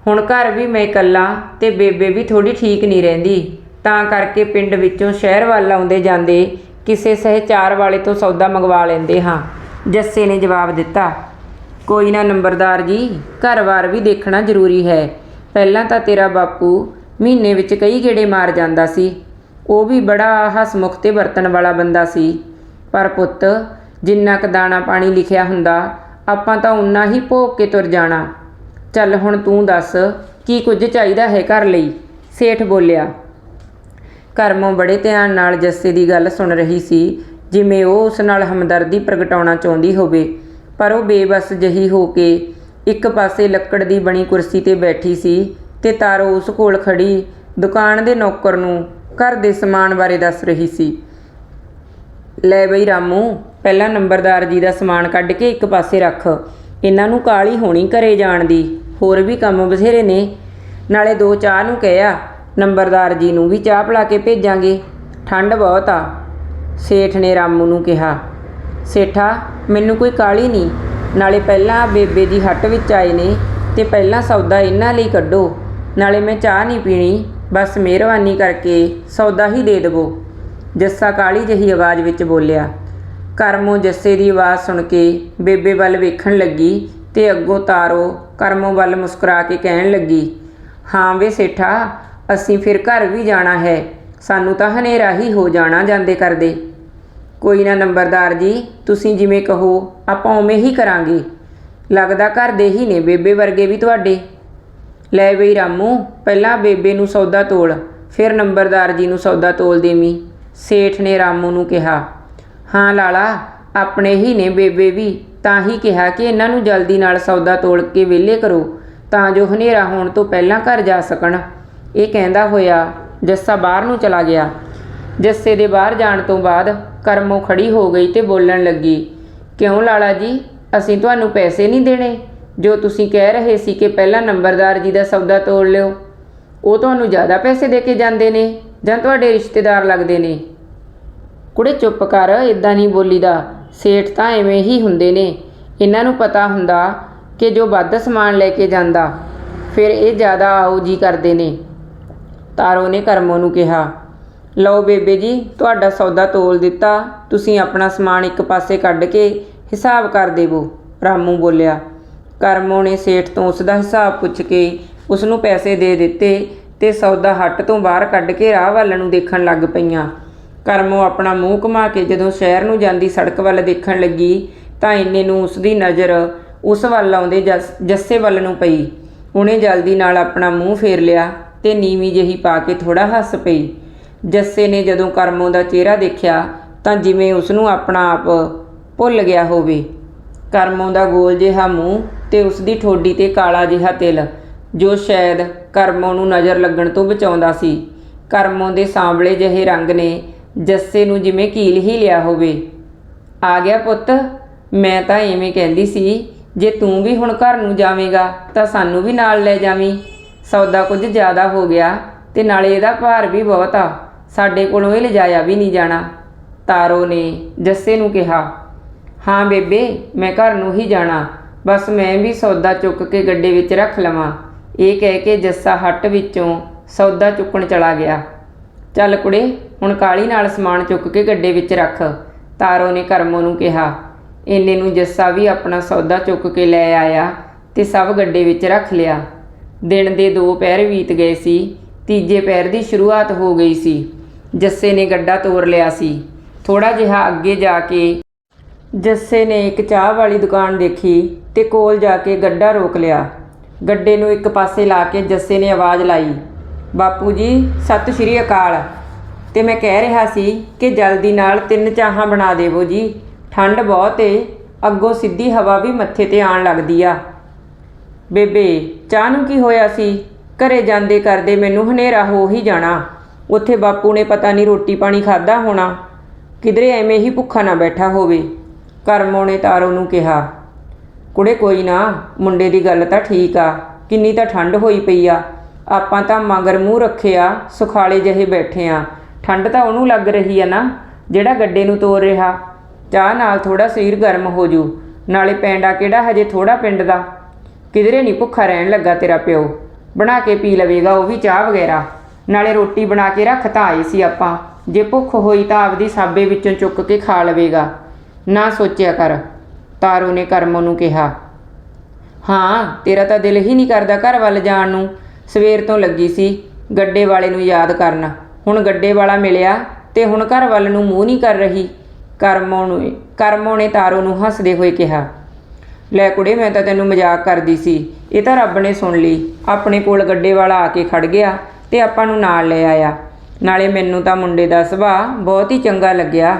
ਹੁਣ ਘਰ ਵੀ ਮੈਂ ਇਕੱਲਾ ਤੇ ਬੇਬੇ ਵੀ ਥੋੜੀ ਠੀਕ ਨਹੀਂ ਰਹਿੰਦੀ। ਤਾਂ ਕਰਕੇ ਪਿੰਡ ਵਿੱਚੋਂ ਸ਼ਹਿਰ ਵੱਲ ਆਉਂਦੇ ਜਾਂਦੇ ਕਿਸੇ ਸਹਿਚਾਰ ਵਾਲੇ ਤੋਂ ਸੌਦਾ ਮੰਗਵਾ ਲੈਂਦੇ ਹਾਂ। ਜੱਸੇ ਨੇ ਜਵਾਬ ਦਿੱਤਾ ਕੋਈ ਨਾ ਨੰਬਰਦਾਰ ਜੀ, ਘਰ-ਬਾਰ ਵੀ ਦੇਖਣਾ ਜ਼ਰੂਰੀ ਹੈ। ਪਹਿਲਾਂ ਤਾਂ ਤੇਰਾ ਬਾਪੂ ਮਹੀਨੇ ਵਿੱਚ ਕਈ ਗੇੜੇ ਮਾਰ ਜਾਂਦਾ ਸੀ। ਉਹ ਵੀ ਬੜਾ ਹਸਮੁਖ ਤੇ ਵਰਤਣ ਵਾਲਾ ਬੰਦਾ ਸੀ। ਪਰ ਪੁੱਤ, ਜਿੰਨਾ ਕ ਦਾਣਾ ਪਾਣੀ ਲਿਖਿਆ ਹੁੰਦਾ, ਆਪਾਂ ਤਾਂ ਉਨਾ ਹੀ ਭੋਗ ਕੇ ਤੁਰ ਜਾਣਾ। ਚੱਲ ਹੁਣ ਤੂੰ ਦੱਸ, ਕੀ ਕੁਝ ਚਾਹੀਦਾ ਹੈ ਘਰ ਲਈ? ਸੇਠ ਬੋਲਿਆ। ਕਰਮੋਂ ਬੜੇ ਧਿਆਨ ਨਾਲ ਜੱਸੇ ਦੀ ਗੱਲ ਸੁਣ ਰਹੀ ਸੀ, ਜਿਵੇਂ ਉਹ ਉਸ ਨਾਲ ਹਮਦਰਦੀ ਪ੍ਰਗਟਾਉਣਾ ਚਾਹੁੰਦੀ ਹੋਵੇ। ਪਰ ਉਹ ਬੇਬਸ ਜਹੀ ਹੋ ਕੇ ਇੱਕ ਪਾਸੇ ਲੱਕੜ ਦੀ ਬਣੀ ਕੁਰਸੀ ਤੇ ਬੈਠੀ ਸੀ ਤੇ ਤਾਰੋ ਉਸ ਕੋਲ ਖੜੀ ਦੁਕਾਨ ਦੇ ਨੌਕਰ ਨੂੰ ਘਰ ਦੇ ਸਮਾਨ ਬਾਰੇ ਦੱਸ ਰਹੀ ਸੀ। ਲੈ ਬਈ ਰਾਮੂ, ਪਹਿਲਾਂ ਨੰਬਰਦਾਰ ਜੀ ਦਾ ਸਮਾਨ ਕੱਢ ਕੇ ਇੱਕ ਪਾਸੇ ਰੱਖ। ਇਹਨਾਂ ਨੂੰ ਕਾਲੀ ਹੋਣੀ ਘਰੇ ਜਾਣ ਦੀ। ਹੋਰ ਵੀ ਕੰਮ ਬਥੇਰੇ ਨੇ। ਨਾਲੇ ਦੋ ਚਾਹ ਨੂੰ ਕਹਿਆ, ਨੰਬਰਦਾਰ ਜੀ ਨੂੰ ਵੀ ਚਾਹ ਪਿਲਾ ਕੇ ਭੇਜਾਂਗੇ। ਠੰਡ ਬਹੁਤ ਆ, ਸੇਠ ਨੇ ਰਾਮੂ ਨੂੰ ਕਿਹਾ। ਸੇਠਾ, ਮੈਨੂੰ ਕੋਈ ਕਾਲੀ ਨਹੀਂ। ਨਾਲੇ ਪਹਿਲਾਂ ਬੇਬੇ ਦੀ ਹੱਟ ਵਿੱਚ ਆਏ ਨੇ ਤੇ ਪਹਿਲਾਂ ਸੌਦਾ ਇਹਨਾਂ ਲਈ ਕੱਢੋ। ਨਾਲੇ ਮੈਂ ਚਾਹ ਨਹੀਂ ਪੀਣੀ, ਬਸ ਮਿਹਰਬਾਨੀ ਕਰਕੇ ਸੌਦਾ ਹੀ ਦੇ ਦੇਵੋ। ਜੱਸਾ ਕਾਲੀ ਜਹੀ ਆਵਾਜ਼ ਵਿੱਚ ਬੋਲਿਆ। ਕਰਮੋ ਜੱਸੇ ਦੀ ਆਵਾਜ਼ ਸੁਣ ਕੇ ਬੇਬੇ ਵੱਲ ਵੇਖਣ ਲੱਗੀ ਤੇ ਅੱਗੋਂ ਤਾਰੋ ਕਰਮੋ ਵੱਲ ਮੁਸਕਰਾ ਕੇ ਕਹਿਣ ਲੱਗੀ, ਹਾਂ ਵੇ ਸੇਠਾ, ਅਸੀਂ ਫਿਰ ਘਰ ਵੀ ਜਾਣਾ ਹੈ। ਸਾਨੂੰ ਤਾਂ ਹਨੇਰਾ ਹੀ ਹੋ ਜਾਣਾ ਜਾਂਦੇ ਕਰਦੇ। ਕੋਈ ਨਾ ਨੰਬਰਦਾਰ ਜੀ, ਤੁਸੀਂ ਜਿਵੇਂ ਕਹੋ, ਆਪਾਂ ਉਵੇਂ ਹੀ ਕਰਾਂਗੇ। ਲੱਗਦਾ ਘਰ ਦੇ ਹੀ ਨੇ ਬੇਬੇ ਵਰਗੇ ਵੀ ਤੁਹਾਡੇ। ਲੈ ਬਈ ਰਾਮੂ, ਪਹਿਲਾਂ ਬੇਬੇ ਨੂੰ ਸੌਦਾ ਤੋਲ, ਫਿਰ ਨੰਬਰਦਾਰ ਜੀ ਨੂੰ ਸੌਦਾ ਤੋਲ ਦੇਵੀਂ। ਸੇਠ ਨੇ ਰਾਮੂ ਨੂੰ ਕਿਹਾ, ਹਾਂ ਲਾਲਾ, ਆਪਣੇ ਹੀ ਨੇ ਬੇਬੇ ਵੀ, ਤਾਂ ਹੀ ਕਿਹਾ ਕਿ ਇਹਨਾਂ ਨੂੰ ਜਲਦੀ ਨਾਲ ਸੌਦਾ ਤੋਲ ਕੇ ਵਿਹਲੇ ਕਰੋ, ਤਾਂ ਜੋ ਹਨੇਰਾ ਹੋਣ ਤੋਂ ਪਹਿਲਾਂ ਘਰ ਜਾ ਸਕਣ। ਇਹ ਕਹਿੰਦਾ ਹੋਇਆ ਜੱਸਾ ਬਾਹਰ ਨੂੰ ਚਲਾ ਗਿਆ। ਜੱਸੇ ਦੇ ਬਾਹਰ ਜਾਣ ਤੋਂ ਬਾਅਦ ਕਰਮੋ ਖੜੀ ਹੋ ਗਈ ਤੇ ਬੋਲਣ ਲੱਗੀ, ਕਿਉਂ ਲਾਲਾ ਜੀ? ਅਸੀਂ ਤੁਹਾਨੂੰ ਪੈਸੇ ਨਹੀਂ ਦੇਣੇ। ਜੋ ਤੁਸੀਂ ਕਹਿ ਰਹੇ ਸੀ ਕਿ ਪਹਿਲਾਂ ਨੰਬਰਦਾਰ ਜੀ ਦਾ ਸੌਦਾ ਤੋੜ ਲਿਓ, ਉਹ ਤੁਹਾਨੂੰ ਜ਼ਿਆਦਾ ਪੈਸੇ ਦੇ ਕੇ ਜਾਂਦੇ ਨੇ ਜਾਂ ਤੁਹਾਡੇ ਰਿਸ਼ਤੇਦਾਰ ਲੱਗਦੇ ਨੇ? ਕੁੜੇ, ਚੁੱਪ ਕਰ ਇਦਾਂ ਨਹੀਂ ਬੋਲੀਦਾ। ਸੇਠ ਤਾਂ ਐਵੇਂ ਹੀ ਹੁੰਦੇ ਨੇ। ਇਹਨਾਂ ਨੂੰ ਪਤਾ ਹੁੰਦਾ ਕਿ ਜੋ ਵੱਧ ਸਮਾਨ ਲੈ ਕੇ ਜਾਂਦਾ, ਫਿਰ ਇਹ ਜ਼ਿਆਦਾ ਆਓ ਜੀ ਕਰਦੇ ਨੇ। ਤਾਰੋ ਨੇ ਕਰਮੋ ਨੂੰ ਕਿਹਾ। ਲਓ ਬੇਬੇ ਜੀ, ਤੁਹਾਡਾ ਸੌਦਾ ਤੋਲ ਦਿੱਤਾ। ਤੁਸੀਂ ਆਪਣਾ ਸਮਾਨ ਇੱਕ ਪਾਸੇ ਕੱਢ ਕੇ ਹਿਸਾਬ ਕਰ ਦੇਵੋ, ਰਾਮੂ ਬੋਲਿਆ। ਕਰਮੋ ਨੇ ਸੇਠ ਤੋਂ ਉਸ ਦਾ ਹਿਸਾਬ ਪੁੱਛ ਕੇ ਉਸ ਨੂੰ ਪੈਸੇ ਦੇ ਦਿੱਤੇ ਤੇ ਸੌਦਾ ਹੱਟ ਤੋਂ ਬਾਹਰ ਕੱਢ ਕੇ ਰਾਹ ਵੱਲ ਨੂੰ ਦੇਖਣ ਲੱਗ ਪਈਆਂ। ਕਰਮੋ ਆਪਣਾ ਮੂੰਹ ਘੁਮਾ ਕੇ ਜਦੋਂ ਸ਼ਹਿਰ ਨੂੰ ਜਾਂਦੀ ਸੜਕ ਵੱਲ ਦੇਖਣ ਲੱਗੀ ਤਾਂ ਇੰਨੇ ਨੂੰ ਉਸ ਦੀ ਨਜ਼ਰ ਉਸ ਵੱਲ ਆਉਂਦੇ ਜੱਸ- ਜੱਸੇ ਵੱਲ ਨੂੰ ਪਈ। ਉਹਨੇ ਜਲਦੀ ਨਾਲ ਆਪਣਾ ਮੂੰਹ ਫੇਰ ਲਿਆ ਤੇ ਨੀਵੀਂ ਜਿਹੀ ਪਾ ਕੇ ਥੋੜਾ ਹੱਸ ਪਈ। ਜੱਸੇ ਨੇ ਜਦੋਂ ਕਰਮੋਂ ਦਾ ਚਿਹਰਾ ਦੇਖਿਆ ਤਾਂ ਜਿਵੇਂ ਉਸ ਨੂੰ ਆਪਣਾ ਆਪ ਭੁੱਲ ਗਿਆ ਹੋਵੇ। ਕਰਮੋ ਦਾ ਗੋਲ ਜਿਹਾ ਮੂੰਹ ਤੇ ਉਸ ਦੀ ਠੋਡੀ ਤੇ ਕਾਲਾ ਜਿਹਾ ਤਿਲ, ਜੋ ਸ਼ਾਇਦ ਕਰਮੋਂ ਨੂੰ ਨਜ਼ਰ ਲੱਗਣ ਤੋਂ ਬਚਾਉਂਦਾ ਸੀ। ਕਰਮੋ ਦੇ ਸਾਂਵਲੇ ਜਿਹੇ ਰੰਗ ਨੇ ਜੱਸੇ ਨੂੰ ਜਿਵੇਂ ਕੀਲ ਹੀ ਲਿਆ ਹੋਵੇ। ਆ ਗਿਆ ਪੁੱਤ, ਮੈਂ ਤਾਂ ਐਵੇਂ ਕਹਿੰਦੀ ਸੀ, ਜੇ ਤੂੰ ਵੀ ਹੁਣ ਘਰ ਨੂੰ ਜਾਵੇਂਗਾ ਤਾਂ ਸਾਨੂੰ ਵੀ ਨਾਲ ਲੈ ਜਾਵੀਂ। ਸੌਦਾ ਕੁਝ ਜ਼ਿਆਦਾ ਹੋ ਗਿਆ ਤੇ ਨਾਲੇ ਇਹਦਾ ਭਾਰ ਵੀ ਬਹੁਤ ਆ। ਸਾਡੇ ਕੋਲੋਂ ਇਹ ਲਿਜਾਇਆ ਵੀ ਨਹੀਂ ਜਾਣਾ। ਤਾਰੋ ਨੇ ਜੱਸੇ ਨੂੰ ਕਿਹਾ, ਹਾਂ ਬੇਬੇ, ਮੈਂ ਘਰ ਨੂੰ ਹੀ ਜਾਣਾ। ਬਸ ਮੈਂ ਵੀ ਸੌਦਾ ਚੁੱਕ ਕੇ ਗੱਡੇ ਵਿੱਚ ਰੱਖ ਲਵਾਂ। ਇਹ ਕਹਿ ਕੇ ਜੱਸਾ ਹੱਟ ਵਿੱਚੋਂ ਸੌਦਾ ਚੁੱਕਣ ਚਲਾ ਗਿਆ। ਚੱਲ ਕੁੜੇ, ਹੁਣ ਕਾਲੀ ਨਾਲ ਸਮਾਨ ਚੁੱਕ ਕੇ ਗੱਡੇ ਵਿੱਚ ਰੱਖ। ਤਾਰੋ ਨੇ ਕਰਮੋ ਨੂੰ ਕਿਹਾ। ਇੰਨੇ ਨੂੰ ਜੱਸਾ ਵੀ ਆਪਣਾ ਸੌਦਾ ਚੁੱਕ ਕੇ ਲੈ ਆਇਆ ਤੇ ਸਭ ਗੱਡੇ ਵਿੱਚ ਰੱਖ ਲਿਆ। ਦਿਨ ਦੇ ਦੋ ਪੈਰ ਬੀਤ ਗਏ ਸੀ, ਤੀਜੇ ਪੈਰ ਦੀ ਸ਼ੁਰੂਆਤ ਹੋ ਗਈ ਸੀ। ਜੱਸੇ ਨੇ ਗੱਡਾ ਤੋੜ ਲਿਆ ਸੀ। ਥੋੜਾ ਜਿਹਾ ਅੱਗੇ ਜਾ ਕੇ ਜੱਸੇ ਨੇ ਇੱਕ ਚਾਹ ਵਾਲੀ ਦੁਕਾਨ ਦੇਖੀ ਤੇ ਕੋਲ ਜਾ ਕੇ ਗੱਡਾ ਰੋਕ ਲਿਆ। ਗੱਡੇ ਨੂੰ ਇੱਕ ਪਾਸੇ ਲਾ ਕੇ ਜੱਸੇ ਨੇ ਆਵਾਜ਼ ਲਾਈ, ਬਾਪੂ ਜੀ, ਸਤਿ ਸ਼੍ਰੀ ਅਕਾਲ। ਤੇ ਮੈਂ ਕਹਿ ਰਿਹਾ ਸੀ ਕਿ ਜਲਦੀ ਨਾਲ ਤਿੰਨ ਚਾਹਾਂ ਬਣਾ ਦੇਵੋ ਜੀ। ਠੰਡ ਬਹੁਤ ਏ, ਅੱਗੋਂ ਸਿੱਧੀ ਹਵਾ ਵੀ ਮੱਥੇ ਤੇ ਆਣ ਲੱਗਦੀ ਆ। ਬੇਬੇ, ਚਾਹ ਨੂੰ ਕੀ ਹੋਇਆ ਸੀ? ਘਰੇ ਜਾਂਦੇ ਕਰਦੇ ਮੈਨੂੰ ਹਨੇਰਾ ਹੋ ਹੀ ਜਾਣਾ। ਉੱਥੇ ਬਾਪੂ ਨੇ ਪਤਾ ਨਹੀਂ ਰੋਟੀ ਪਾਣੀ ਖਾਦਾ ਹੋਣਾ। ਕਿਧਰੇ ਐਵੇਂ ਹੀ ਭੁੱਖਾ ਨਾ ਬੈਠਾ ਹੋਵੇ, ਕਰਮੋਂ ਨੇ ਤਾਰੋ ਨੂੰ ਕਿਹਾ। ਕੁੜੇ ਕੋਈ ਨਾ, ਮੁੰਡੇ ਦੀ ਗੱਲ ਤਾਂ ਠੀਕ ਆ, ਕਿੰਨੀ ਤਾਂ ਠੰਡ ਹੋਈ ਪਈ ਆ। ਆਪਾਂ ਤਾਂ ਮਗਰ ਮੂੰਹ ਰੱਖਿਆ, ਸੁਖਾਲੇ ਜਿਹੇ ਬੈਠੇ ਆ। ਠੰਡ ਤਾਂ ਉਹਨੂੰ ਲੱਗ ਰਹੀ ਆ ਨਾ, ਜਿਹੜਾ ਗੱਡੇ ਨੂੰ ਤੋਰ ਰਿਹਾ। ਚਾਹ ਨਾਲ ਥੋੜਾ ਸਰੀਰ ਗਰਮ ਹੋ ਜੂ, ਨਾਲੇ ਪੈਂਡਾ ਕਿਹੜਾ ਹਜੇ ਥੋੜਾ ਪਿੰਡ ਦਾ? ਕਿਧਰੇ ਨਹੀਂ ਭੁੱਖਾ ਰਹਿਣ ਲੱਗਾ ਤੇਰਾ ਪਿਓ। ਬਣਾ ਕੇ ਪੀ ਲਵੇਗਾ ਉਹ ਵੀ ਚਾਹ ਵਗੈਰਾ। ਨਾਲੇ ਰੋਟੀ ਬਣਾ ਕੇ ਰੱਖ ਤਾਂ ਆਏ ਸੀ ਆਪਾਂ। ਜੇ ਭੁੱਖ ਹੋਈ ਤਾਂ ਆਪਦੀ ਸਾਬੇ ਵਿੱਚੋਂ ਚੁੱਕ ਕੇ ਖਾ ਲਵੇਗਾ। ਨਾ ਸੋਚਿਆ ਕਰ, ਤਾਰੋ ਨੇ ਕਰਮੋ ਨੂੰ ਕਿਹਾ। ਹਾਂ, ਤੇਰਾ ਤਾਂ ਦਿਲ ਹੀ ਨਹੀਂ ਕਰਦਾ ਘਰ ਵੱਲ ਜਾਣ ਨੂੰ। ਸਵੇਰ ਤੋਂ ਲੱਗੀ ਸੀ ਗੱਡੇ ਵਾਲੇ ਨੂੰ ਯਾਦ ਕਰਨ। ਹੁਣ ਗੱਡੇ ਵਾਲਾ ਮਿਲਿਆ ਤੇ ਹੁਣ ਘਰ ਵੱਲ ਨੂੰ ਮੂੰਹ ਨਹੀਂ ਕਰ ਰਹੀ। ਕਰਮੋ ਨੂੰ, ਕਰਮੋ ਨੇ ਤਾਰੋ ਨੂੰ ਹੱਸਦੇ ਹੋਏ ਕਿਹਾ, ਲੈ ਕੁੜੇ, ਮੈਂ ਤਾਂ ਤੈਨੂੰ ਮਜ਼ਾਕ ਕਰਦੀ ਸੀ। ਇਹ ਤਾਂ ਰੱਬ ਨੇ ਸੁਣ ਲਈ। ਆਪਣੇ ਕੋਲ ਗੱਡੇ ਵਾਲਾ ਆ ਕੇ ਖੜ ਗਿਆ। ਤੇ ਆਪਾਂ ਨੂੰ ਨਾਲ ਲੈ ਆਇਆ। ਨਾਲੇ ਮੈਨੂੰ ਤਾਂ ਮੁੰਡੇ ਦਾ ਸੁਭਾਅ ਬਹੁਤ ਹੀ ਚੰਗਾ ਲੱਗਿਆ।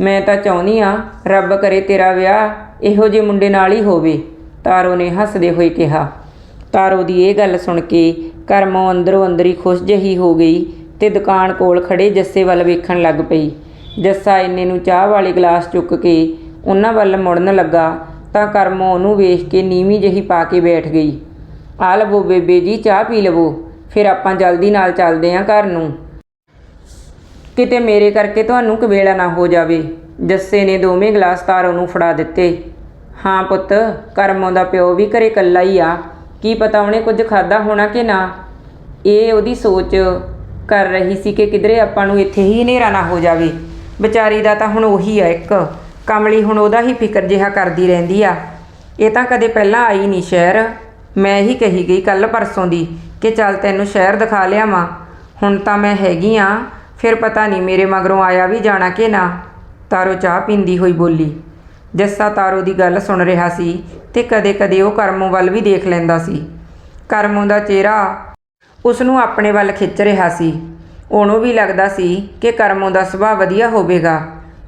ਮੈਂ ਤਾਂ ਚਾਹੁੰਦੀ ਆ ਰੱਬ ਕਰੇ ਤੇਰਾ ਵਿਆਹ ਇਹੋ ਜਿਹੇ ਮੁੰਡੇ ਨਾਲ ਹੀ ਹੋਵੇ, ਤਾਰੋ ਨੇ ਹੱਸਦੇ ਹੋਏ ਕਿਹਾ। ਤਾਰੋ ਦੀ ਇਹ ਗੱਲ ਸੁਣ ਕੇ ਕਰਮੋਂ ਅੰਦਰੋਂ ਅੰਦਰ ਹੀ ਖੁਸ਼ ਜਹੀ ਹੋ ਗਈ ਤੇ ਦੁਕਾਨ ਕੋਲ ਖੜੇ ਜੱਸੇ ਵੱਲ ਵੇਖਣ ਲੱਗ ਪਈ। ਜੱਸਾ ਇੰਨੇ ਨੂੰ ਚਾਹ ਵਾਲੇ ਗਲਾਸ ਚੁੱਕ ਕੇ ਉਹਨਾਂ ਵੱਲ ਮੁੜਨ ਲੱਗਾ ਤਾਂ ਕਰਮੋਂ ਉਹਨੂੰ ਵੇਖ ਕੇ ਨੀਵੀਂ ਜਹੀ ਪਾ ਕੇ ਬੈਠ ਗਈ। ਆ ਲਵੋ ਬੇਬੇ ਜੀ, ਚਾਹ ਪੀ ਲਵੋ। ਫਿਰ ਆਪਾਂ ਜਲਦੀ ਨਾਲ ਚੱਲਦੇ ਆਂ ਘਰ ਨੂੰ। ਕਿਤੇ ਮੇਰੇ ਕਰਕੇ ਤੁਹਾਨੂੰ ਕਵੇਲਾ ਨਾ ਹੋ ਜਾਵੇ। ਜੱਸੇ ਨੇ ਦੋਵੇਂ ਗਲਾਸ ਤਾਰੋ ਨੂੰ ਫੜਾ ਦਿੱਤੇ। ਹਾਂ ਪੁੱਤ, ਕਰਮੋਂ ਦਾ ਪਿਓ ਵੀ ਘਰੇ ਕੱਲਾ ਹੀ ਆ। ਕੀ ਪਤਾ ਉਹਨੇ ਕੁਝ ਖਾਦਾ ਹੋਣਾ ਕਿ ਨਾ? ਇਹ ਉਹਦੀ ਸੋਚ ਕਰ ਰਹੀ ਸੀ ਕਿ ਕਿਧਰੇ ਆਪਾਂ ਨੂੰ ਇੱਥੇ ਹੀ ਹਨੇਰਾ ਨਾ ਹੋ ਜਾਵੇ। ਵਿਚਾਰੀ ਦਾ ਤਾਂ ਹੁਣ ਉਹੀ ਆ ਇੱਕ। ਕਮਲੀ ਹੁਣ ਉਹਦਾ ਹੀ ਫਿਕਰ ਜਿਹਾ ਕਰਦੀ ਰਹਿੰਦੀ ਆ। ਇਹ ਤਾਂ ਕਦੇ ਪਹਿਲਾਂ ਆਈ ਨਹੀਂ ਸ਼ਹਿਰ। ਮੈਂ ਹੀ ਕਹੀ ਗਈ ਕੱਲ ਪਰਸੋਂ ਦੀ ਕਿ ਚੱਲ ਤੈਨੂੰ ਸ਼ਹਿਰ ਦਿਖਾ ਲਿਆਵਾਂ। ਹੁਣ ਤਾਂ ਮੈਂ ਹੈਗੀ ਆ, ਫਿਰ ਪਤਾ ਨਹੀਂ ਮੇਰੇ ਮਗਰੋਂ ਆਇਆ ਵੀ ਜਾਣਾ ਕਿ ਨਾ। ਤਾਰੋ ਚਾਹ ਪੀਂਦੀ ਹੋਈ ਬੋਲੀ। ਜੱਸਾ ਤਾਰੋ ਦੀ ਗੱਲ ਸੁਣ ਰਿਹਾ ਸੀ ਤੇ ਕਦੇ-ਕਦੇ ਉਹ ਕਰਮੋਂ ਵੱਲ ਵੀ ਦੇਖ ਲੈਂਦਾ ਸੀ। ਕਰਮੋਂ ਦਾ ਚਿਹਰਾ ਉਸ ਨੂੰ ਆਪਣੇ ਵੱਲ ਖਿੱਚ ਰਿਹਾ ਸੀ। ਉਹਨੂੰ ਵੀ ਲੱਗਦਾ ਸੀ ਕਿ ਕਰਮੋਂ ਦਾ ਸੁਭਾਅ ਵਧੀਆ ਹੋਵੇਗਾ।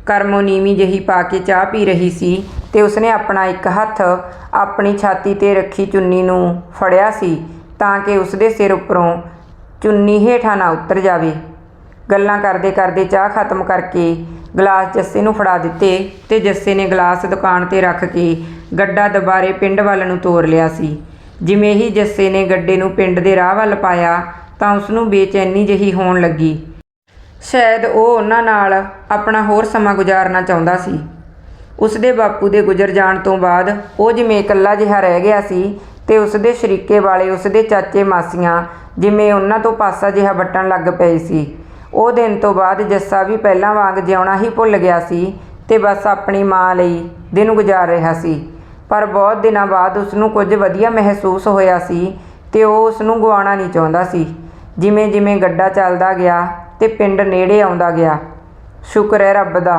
ਕਰਮੋ ਨੀਵੀਂ ਜਹੀ ਪਾ ਕੇ ਚਾਹ ਪੀ ਰਹੀ ਸੀ ਤੇ ਉਸਨੇ ਆਪਣਾ ਇੱਕ ਹੱਥ ਆਪਣੀ ਛਾਤੀ ਤੇ ਰੱਖੀ ਚੁੰਨੀ ਨੂੰ ਫੜਿਆ ਸੀ ਤਾਂ ਕਿ ਉਸਦੇ ਸਿਰ ਉੱਪਰੋਂ ਚੁੰਨੀ ਹੇਠਾਂ ਨਾ ਉਤਰ ਜਾਵੇ। ਗੱਲਾਂ ਕਰਦੇ ਕਰਦੇ ਚਾਹ ਖਤਮ ਕਰਕੇ ਗਲਾਸ ਜੱਸੇ ਨੂੰ ਫੜਾ ਦਿੱਤੇ ਤੇ ਜੱਸੇ ਨੇ ਗਲਾਸ ਦੁਕਾਨ ਤੇ ਰੱਖ ਕੇ ਗੱਡਾ ਦੁਬਾਰੇ ਪਿੰਡ ਵੱਲ ਨੂੰ ਤੋਰ ਲਿਆ ਸੀ। ਜਿਵੇਂ ਹੀ ਜੱਸੇ ਨੇ ਗੱਡੇ ਨੂੰ ਪਿੰਡ ਦੇ ਰਾਹ ਵੱਲ ਪਾਇਆ ਤਾਂ ਉਸ ਨੂੰ ਬੇਚੈਨੀ ਜਿਹੀ ਹੋਣ ਲੱਗੀ। ਸ਼ਾਇਦ ਉਹ ਉਹਨਾਂ ਨਾਲ ਆਪਣਾ ਹੋਰ ਸਮਾਂ ਗੁਜ਼ਾਰਨਾ ਚਾਹੁੰਦਾ ਸੀ। ਉਸਦੇ ਬਾਪੂ ਦੇ ਗੁਜ਼ਰ ਜਾਣ ਤੋਂ ਬਾਅਦ ਉਹ ਜਿਵੇਂ ਇਕੱਲਾ ਜਿਹਾ ਰਹਿ ਗਿਆ ਸੀ ਤੇ ਉਸਦੇ ਸ਼ਰੀਕੇ ਵਾਲੇ ਉਸਦੇ ਚਾਚੇ ਮਾਸੀਆਂ ਜਿਵੇਂ ਉਹਨਾਂ ਤੋਂ ਪਾਸਾ ਜਿਹਾ ਵੱਟਣ ਲੱਗ ਪਏ ਸੀ। ਉਹ ਦਿਨ ਤੋਂ ਬਾਅਦ ਜੱਸਾ ਵੀ ਪਹਿਲਾਂ ਵਾਂਗ ਜਿਉਣਾ ਹੀ ਭੁੱਲ ਗਿਆ ਸੀ ਤੇ ਬਸ ਆਪਣੀ ਮਾਂ ਲਈ ਦਿਨ ਗੁਜ਼ਾਰ ਰਿਹਾ ਸੀ। ਪਰ ਬਹੁਤ ਦਿਨਾਂ ਬਾਅਦ ਉਸ ਨੂੰ ਕੁਝ ਵਧੀਆ ਮਹਿਸੂਸ ਹੋਇਆ ਸੀ ਤੇ ਉਹ ਉਸ ਨੂੰ ਗਵਾਉਣਾ ਨਹੀਂ ਚਾਹੁੰਦਾ ਸੀ। ਜਿਵੇਂ ਜਿਵੇਂ ਗੱਡਾ ਚੱਲਦਾ ਗਿਆ ਤੇ ਪਿੰਡ ਨੇੜੇ ਆਉਂਦਾ ਗਿਆ। ਸ਼ੁਕਰ ਹੈ ਰੱਬ ਦਾ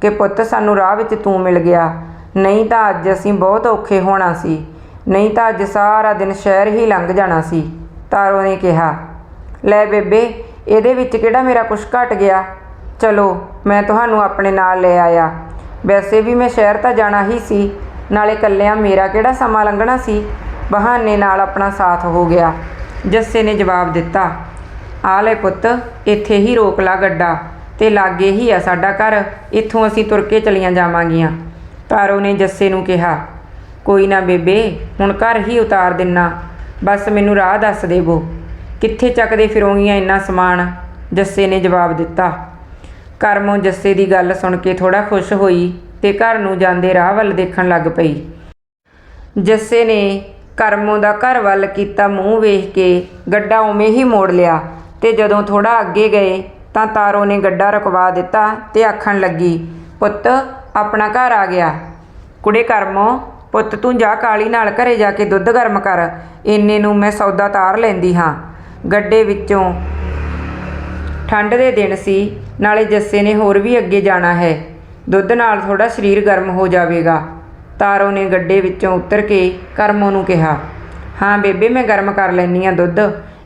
ਕਿ ਪੁੱਤ ਸਾਨੂੰ ਰਾਹ ਵਿੱਚ ਤੂੰ ਮਿਲ ਗਿਆ। ਨਹੀਂ ਤਾਂ ਅੱਜ ਅਸੀਂ ਬਹੁਤ ਔਖੇ ਹੋਣਾ ਸੀ। ਨਹੀਂ ਤਾਂ ਅੱਜ ਸਾਰਾ ਦਿਨ ਸ਼ਹਿਰ ਹੀ ਲੰਘ ਜਾਣਾ ਸੀ, ਤਾਰੋ ਨੇ ਕਿਹਾ। ਲੈ ਬੇਬੇ, ਇਹਦੇ ਵਿੱਚ ਕਿਹੜਾ ਮੇਰਾ ਕੁਛ ਘਟ ਗਿਆ? ਚਲੋ, ਮੈਂ ਤੁਹਾਨੂੰ ਆਪਣੇ ਨਾਲ ਲੈ ਆਇਆ। ਵੈਸੇ ਵੀ ਮੈਂ ਸ਼ਹਿਰ ਤਾਂ ਜਾਣਾ ਹੀ ਸੀ। ਨਾਲੇ ਕੱਲਿਆਂ ਮੇਰਾ ਕਿਹੜਾ ਸਮਾਂ ਲੰਘਣਾ ਸੀ? ਬਹਾਨੇ ਨਾਲ ਆਪਣਾ ਸਾਥ ਹੋ ਗਿਆ, ਜੱਸੇ ਨੇ ਜਵਾਬ ਦਿੱਤਾ। ਆ ਲੈ ਪੁੱਤ, ਇੱਥੇ ਹੀ ਰੋਕ ਲਾ ਗੱਡਾ, ਤੇ ਲਾਗੇ ਹੀ ਆ ਸਾਡਾ ਘਰ, ਇੱਥੋਂ ਅਸੀਂ ਤੁਰ ਕੇ ਚਲੀਆਂ ਜਾਵਾਂਗੀਆਂ। ਤਾਰੋ ਨੇ ਜੱਸੇ ਨੂੰ ਕਿਹਾ, ਕੋਈ ਨਾ ਬੇਬੇ, ਹੁਣ ਘਰ ਹੀ ਉਤਾਰ ਦਿੰਨਾ। ਬਸ ਮੈਨੂੰ ਰਾਹ ਦੱਸ ਦੇਵੋ ਕਿੱਥੇ ਚੱਕਦੇ ਫਿਰੋਂਗੀਆਂ ਇੰਨਾ ਸਮਾਨ? ਜੱਸੇ ਨੇ ਜਵਾਬ ਦਿੱਤਾ। ਕਰਮੋਂ ਜੱਸੇ ਦੀ ਗੱਲ ਸੁਣ ਕੇ ਥੋੜਾ ਖੁਸ਼ ਹੋਈ ਤੇ ਘਰ ਨੂੰ ਜਾਂਦੇ ਰਾਹ ਵੱਲ ਦੇਖਣ ਲੱਗ ਪਈ। ਜੱਸੇ ਨੇ ਕਰਮੋਂ ਦਾ ਘਰ ਵੱਲ ਕੀਤਾ ਮੂੰਹ ਵੇਖ ਕੇ ਗੱਡਾ ਉਵੇਂ ਹੀ ਮੋੜ ਲਿਆ। ਤੇ ਜਦੋਂ ਥੋੜਾ ਅੱਗੇ ਗਏ ਤਾਂ ਤਾਰੋ ਨੇ ਗੱਡਾ ਰੁਕਵਾ ਦਿੱਤਾ ਤੇ ਆਖਣ ਲੱਗੀ, ਪੁੱਤ, ਆਪਣਾ ਘਰ ਆ ਗਿਆ। ਕੁੜੇ ਕਰਮੋ, ਪੁੱਤ, ਤੂੰ ਜਾ ਕਾਲੀ ਨਾਲ ਘਰੇ ਜਾ ਕੇ ਦੁੱਧ ਗਰਮ ਕਰ। ਇੰਨੇ ਨੂੰ ਮੈਂ ਸੌਦਾ ਤਾਰ ਲੈਂਦੀ ਹਾਂ। ਗੱਡੇ ਵਿੱਚੋਂ ਠੰਡ ਦੇ ਦਿਨ ਸੀ, ਨਾਲੇ ਜੱਸੇ ਨੇ ਹੋਰ ਵੀ ਅੱਗੇ ਜਾਣਾ ਹੈ। ਦੁੱਧ ਨਾਲ ਥੋੜਾ ਸਰੀਰ ਗਰਮ ਹੋ ਜਾਵੇਗਾ। ਤਾਰੋ ਨੇ ਗੱਡੇ ਵਿੱਚੋਂ ਉਤਰ ਕੇ ਕਰਮੋ ਨੂੰ ਕਿਹਾ, ਹਾਂ ਬੇਬੇ, ਮੈਂ ਗਰਮ ਕਰ ਲੈਣੀ ਆ ਦੁੱਧ।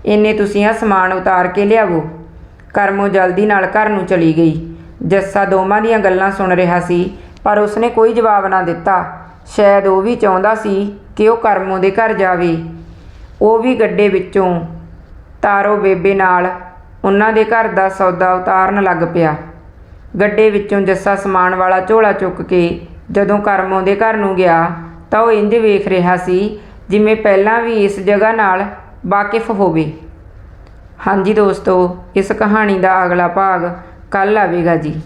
ਇੰਨੇ ਤੁਸੀਂ ਆ ਸਮਾਨ ਉਤਾਰ ਕੇ ਲਿਆਵੋ। ਕਰਮੋਂ ਜਲਦੀ ਨਾਲ ਘਰ ਨੂੰ ਚਲੀ ਗਈ। ਜੱਸਾ ਦੋਵਾਂ ਦੀਆਂ ਗੱਲਾਂ ਸੁਣ ਰਿਹਾ ਸੀ, ਪਰ ਉਸਨੇ ਕੋਈ ਜਵਾਬ ਨਾ ਦਿੱਤਾ। ਸ਼ਾਇਦ ਉਹ ਵੀ ਚਾਹੁੰਦਾ ਸੀ ਕਿ ਉਹ ਕਰਮੋ ਦੇ ਘਰ ਜਾਵੇ। ਉਹ ਵੀ ਗੱਡੇ ਵਿੱਚੋਂ। ਤਾਰੋ ਬੇਬੇ ਨਾਲ ਉਹਨਾਂ ਦੇ ਘਰ ਦਾ ਸੌਦਾ ਉਤਾਰਨ ਲੱਗ ਪਿਆ। ਗੱਡੇ ਵਿੱਚੋਂ ਜੱਸਾ ਸਮਾਨ ਵਾਲਾ ਝੋਲਾ ਚੁੱਕ ਕੇ ਜਦੋਂ ਕਰਮੋਂ ਦੇ ਘਰ ਨੂੰ ਗਿਆ, ਤਾਂ ਉਹ ਇੰਜ ਵੇਖ ਰਿਹਾ ਸੀ, ਜਿਵੇਂ ਪਹਿਲਾਂ ਵੀ ਇਸ ਜਗ੍ਹਾ ਨਾਲ ਵਾਕਿਫ ਹੋਵੇ। ਹਾਂਜੀ ਦੋਸਤੋ ਇਸ ਕਹਾਣੀ ਦਾ ਅਗਲਾ ਭਾਗ ਕੱਲ ਆਵੇਗਾ ਜੀ।